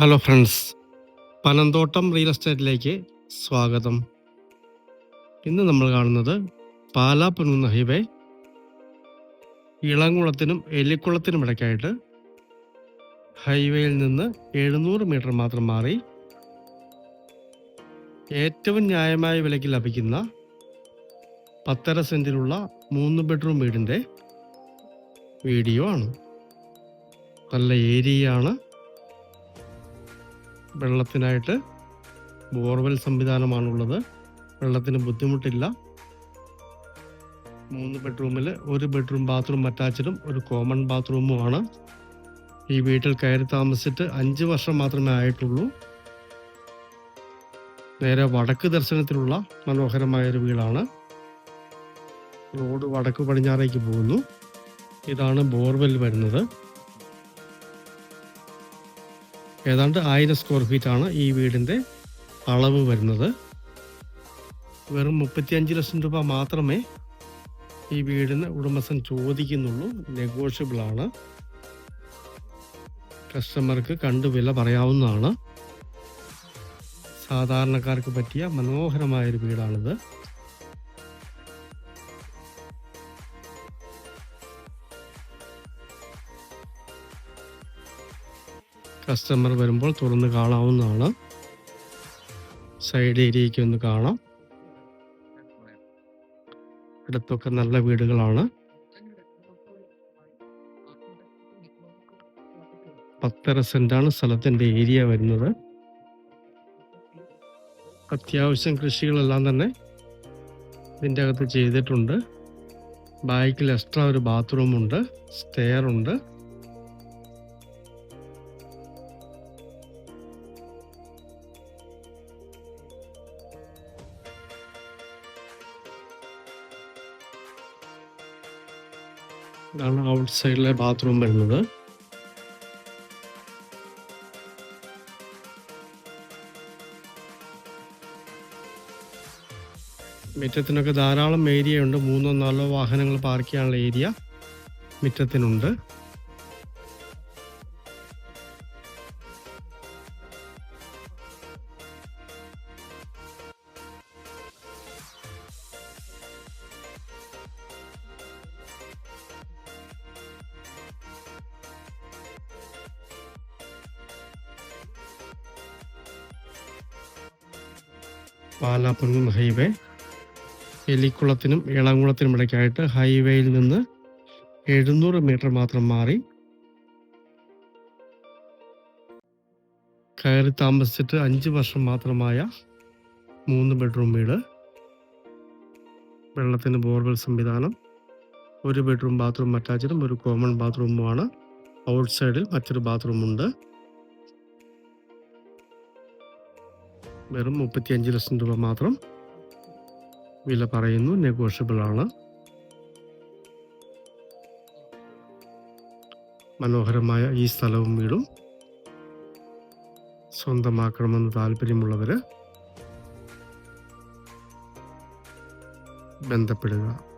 Hello friends Panamthottam real എസ്റ്റേറ്റിലേക്ക് സ്വാഗതം. ഇന്ന് നമ്മൾ കാണുന്നത് പാലാ പനൂന്ന് ഹൈവേ ഇളംകുളത്തിനും എലിക്കുളത്തിനും ഇടയ്ക്കായിട്ട് ഹൈവേയിൽ നിന്ന് എഴുന്നൂറ് മീറ്റർ മാത്രം മാറി ഏറ്റവും ന്യായമായ വിലയ്ക്ക് ലഭിക്കുന്ന പത്തര സെന്റിലുള്ള മൂന്ന് ബെഡ്റൂം വീടിന്റെ വീഡിയോ ആണ്. നല്ല ഏരിയയാണ്. വെള്ളത്തിനായിട്ട് ബോർവെൽ സംവിധാനമാണുള്ളത്. വെള്ളത്തിന് ബുദ്ധിമുട്ടില്ല. മൂന്ന് ബെഡ്റൂമിൽ ഒരു ബെഡ്റൂം ബാത്റൂം അറ്റാച്ചഡും ഒരു കോമൺ ബാത്റൂമുമാണ്. ഈ വീട്ടിൽ കയറി താമസിച്ചിട്ട് അഞ്ച് വർഷം മാത്രമേ ആയിട്ടുള്ളൂ. നേരെ വടക്ക് ദർശനത്തിലുള്ള മനോഹരമായ ഒരു വീടാണ്. റോഡ് വടക്ക് പടിഞ്ഞാറേക്ക് പോകുന്നു. ഇതാണ് ബോർവെൽ വരുന്നത്. ഏതാണ്ട് ആയിരം സ്ക്വയർ ഫീറ്റ് ആണ് ഈ വീടിന്റെ അളവ് വരുന്നത്. വെറും മുപ്പത്തിയഞ്ച് ലക്ഷം രൂപ മാത്രമേ ഈ വീടിന് ഉടമസ്ഥൻ ചോദിക്കുന്നുള്ളൂ. നെഗോഷ്യബിൾ ആണ്. കസ്റ്റമർക്ക് കണ്ടു വില പറയാവുന്നതാണ്. സാധാരണക്കാർക്ക് പറ്റിയ മനോഹരമായൊരു വീടാണിത്. കസ്റ്റമർ വരുമ്പോൾ തുറന്ന് കാണാവുന്നതാണ്. സൈഡ് ഏരിയയ്ക്ക് ഒന്ന് കാണാം. അടുത്തൊക്കെ നല്ല വീടുകളാണ്. പത്തര സെന്റാണ് സ്ഥലത്തിന്റെ ഏരിയ വരുന്നത്. അത്യാവശ്യം കൃഷികളെല്ലാം തന്നെ ഇതിന്റെ അകത്ത് ചെയ്തിട്ടുണ്ട്. ബാക്കിൽ എക്സ്ട്രാ ഒരു ബാത്റൂമുണ്ട് സ്റ്റെയർ ഉണ്ട്. ഇതാണ് ഔട്ട് സൈഡിലെ ബാത്റൂം വരുന്നത്. മുറ്റത്തിനൊക്കെ ധാരാളം ഏരിയ ഉണ്ട്. മൂന്നോ നാലോ വാഹനങ്ങൾ പാർക്ക് ചെയ്യാനുള്ള ഏരിയ മുറ്റത്തിനുണ്ട്. പാലാപ്പുറം ഹൈവേ. എലിക്കുളത്തിനും ഇളംകുളത്തിനും ഇടയ്ക്കായിട്ട് ഹൈവേയിൽ നിന്ന് എഴുന്നൂറ് മീറ്റർ മാത്രം മാറി. കയറി താമസിച്ചിട്ട് അഞ്ച് വർഷം മാത്രമായ മൂന്ന് ബെഡ്റൂം വീട്. വെള്ളത്തിന് ബോർവെൽ സംവിധാനം. ഒരു ബെഡ്റൂം ബാത്റൂം അറ്റാച്ചഡും ഒരു കോമൺ ബാത്റൂമുമാണ്. ഔട്ട് സൈഡിൽ മറ്റൊരു ബാത്റൂം വെറും മുപ്പത്തിയഞ്ച് ലക്ഷം രൂപ മാത്രം വില പറയുന്നു. നെഗോഷ്യബിൾ ആണ്. മനോഹരമായ ഈ സ്ഥലവും വീടും സ്വന്തമാക്കണമെന്ന് താല്പര്യമുള്ളവര് ബന്ധപ്പെടുക.